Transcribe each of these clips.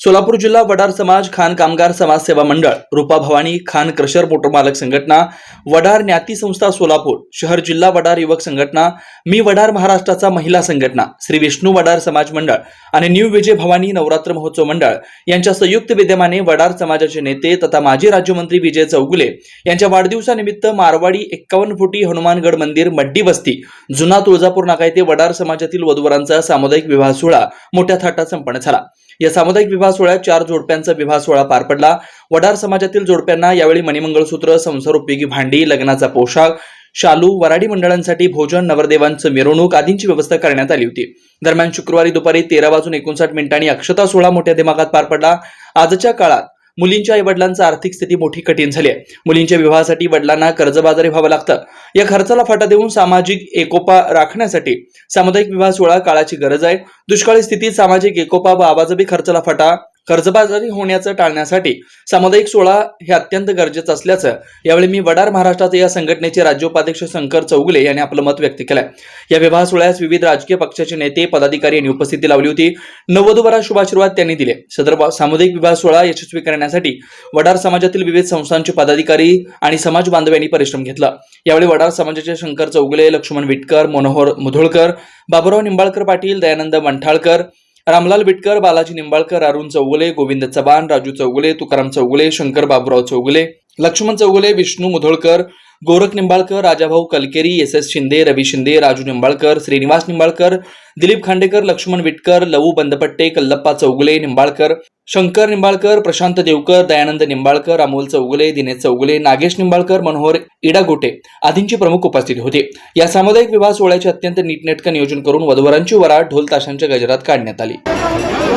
सोलापूर जिल्हा वडार समाज खान कामगार समाज सेवा मंडळ रूपा भवानी खान क्रशर मोटर मालक संघटना वडार न्याती संस्था सोलापूर शहर जिल्हा वडार युवक संघटना मी वडार महाराष्ट्राचा महिला संघटना श्री विष्णू वडार समाज मंडळ आणि न्यू विजय भवानी नवरात्र महोत्सव मंडळ यांच्या संयुक्त विद्यमाने वडार समाजाचे नेते तथा माजी राज्यमंत्री विजय चौगुले यांच्या वाढदिवसानिमित्त मारवाडी एक्कावन्न फुटी हनुमानगड मंदिर मड्डी वस्ती जुना तुळजापूर नाका येथे वडार समाजातील वधूवरांचा सामुदायिक विवाह सोहळा मोठ्या थाटात संपन्न झाला. या सामुदायिक विवाह सोहळ्यात चार जोडप्यांचा विवाह सोहळा पार पडला. वडार समाजातील जोडप्यांना यावेळी मणिमंगळसूत्र संसार उपयोगी भांडी लग्नाचा पोशाख शालू वराडी मंडळांसाठी भोजन नवरदेवांचं मिरवणूक आदींची व्यवस्था करण्यात आली होती. दरम्यान शुक्रवारी दुपारी तेरा वाजून एकोणसाठ मिनिटांनी अक्षता सोहळा मोठ्या दिमागात पार पडला. आजच्या काळात मुलींच्या आई वडिलांचा आर्थिक स्थिती मोठी कठीण झाली आहे. मुलींच्या विवाहासाठी वडिलांना कर्जबाजारी व्हावं लागतं. या खर्चाला फाटा देऊन सामाजिक एकोपा राखण्यासाठी सामुदायिक विवाह सोहळा काळाची गरज आहे. दुष्काळी स्थितीत सामाजिक एकोपा व आवाजबी खर्चाला फाटा कर्जबाजारी होण्याचं टाळण्यासाठी सामुदायिक सोहळा हे अत्यंत गरजेचं असल्याचं यावेळी मी वडार महाराष्ट्राचे या संघटनेचे राज्योपाध्यक्ष शंकर चौगुले यांनी आपलं मत व्यक्त केलंय. या विवाह सोहळ्यास विविध राजकीय पक्षाचे नेते पदाधिकारी यांनी उपस्थिती लावली होती. नववधूवरा शुभाशीर्वाद त्यांनी दिले. सदर सामुदायिक विवाह सोहळा यशस्वी करण्यासाठी वडार समाजातील विविध संस्थांचे पदाधिकारी आणि समाज बांधवांनी परिश्रम घेतला. यावेळी वडार समाजाचे शंकर चौगुले लक्ष्मण विटकर मनोहर मुधोळकर बाबुराव निंबाळकर पाटील दयानंद मंठाळकर रामलाल बिटकर बालाजी निंबाळकर अरुण चौगुले गोविंद चव्हाण राजू चौगुले तुकाराम चौगुले शंकर बाबुराव चौगुले लक्ष्मण चौगुले विष्णू मुधोळकर गोरख निंबाळकर राजाभाऊ कलकेरी एस एस शिंदे रवी शिंदे राजू निंबाळकर श्रीनिवास निंबाळकर दिलीप खांडेकर लक्ष्मण विटकर लवू बंदपट्टे कल्लप्पा चौगुले निंबाळकर शंकर निंबाळकर प्रशांत देवकर दयानंद निंबाळकर अमोल चौगुले दिनेश चौगुले नागेश निंबाळकर मनोहर इडागोटे आदींची प्रमुख उपस्थिती होती. या सामुदायिक विवाह सोहळ्याचे अत्यंत नीटनेटकं नियोजन करून वधूवरांची वरात ढोल ताशांच्या गजरात काढण्यात आली.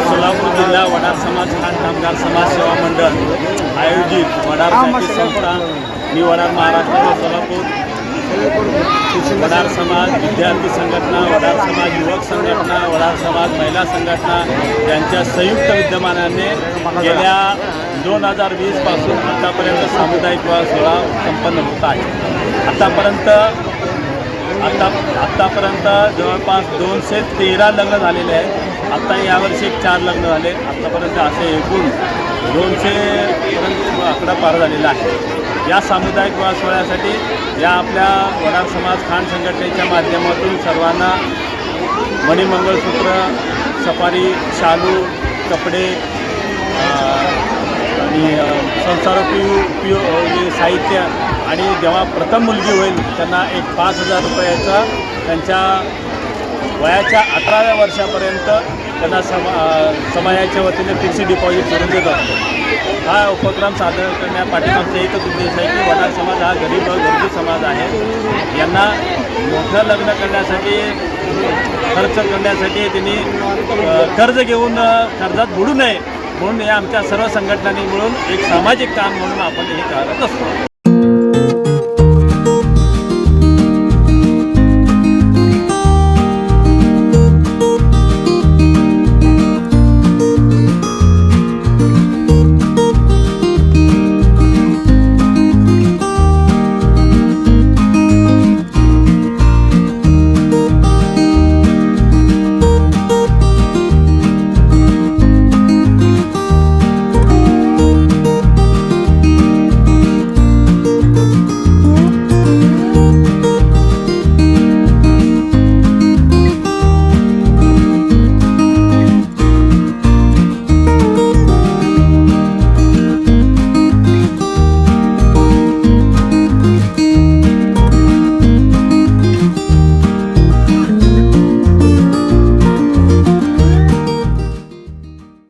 सोलापूर जिल्हा वडार समाज खान कामगार समाज सेवा मंडळ आयोजित वडार संस्था. मी वडार महाराष्ट्र सोलापूर. वडार समाज विद्यार्थी संघटना वडार समाज युवक संघटना वडार समाज महिला संघटना यांच्या संयुक्त विद्यमानाने गेल्या दोन हजार वीसपासून आतापर्यंत सामुदायिक विवाह सोहळा संपन्न होत आहे. आतापर्यंत आता आत्तापर्यंत जवळपास दोनशे तेरा लग्न झालेले आहेत. आत्ता यावर्षी एक चार लग्न झाले. आत्तापर्यंत असे एकूण दोनशे आकडा पार झालेला आहे. या सामुदायिक वाद सोहळ्यासाठी या आपल्या वडार समाज खान संघटनेच्या माध्यमातून सर्वांना मणिमंगळसूत्र सफारी शालू कपडे आणि अ, संसारोपयोगी उपयोगी म्हणजे साहित्य आणि जेव्हा प्रथम मुलगी होईल त्यांना एक पाच हजार रुपयाचा त्यांच्या वयाच्या अठराव्या वर्षापर्यंत त्यांना समा समाजाच्या वतीने फिक्स डिपॉझिट करून देत असतो हा उपक्रम सादर करण्या पाठीमागचा एकच उद्देश आहे की वडार समाज हा गरीब गरजू समाज आहे. यांना मोठं लग्न करण्यासाठी खर्च करण्यासाठी त्यांनी कर्ज घेऊन कर्जात बुडू नये म्हणून या आमच्या सर्व संघटनांनी मिळून एक सामाजिक काम म्हणून आपण हे करत असतो.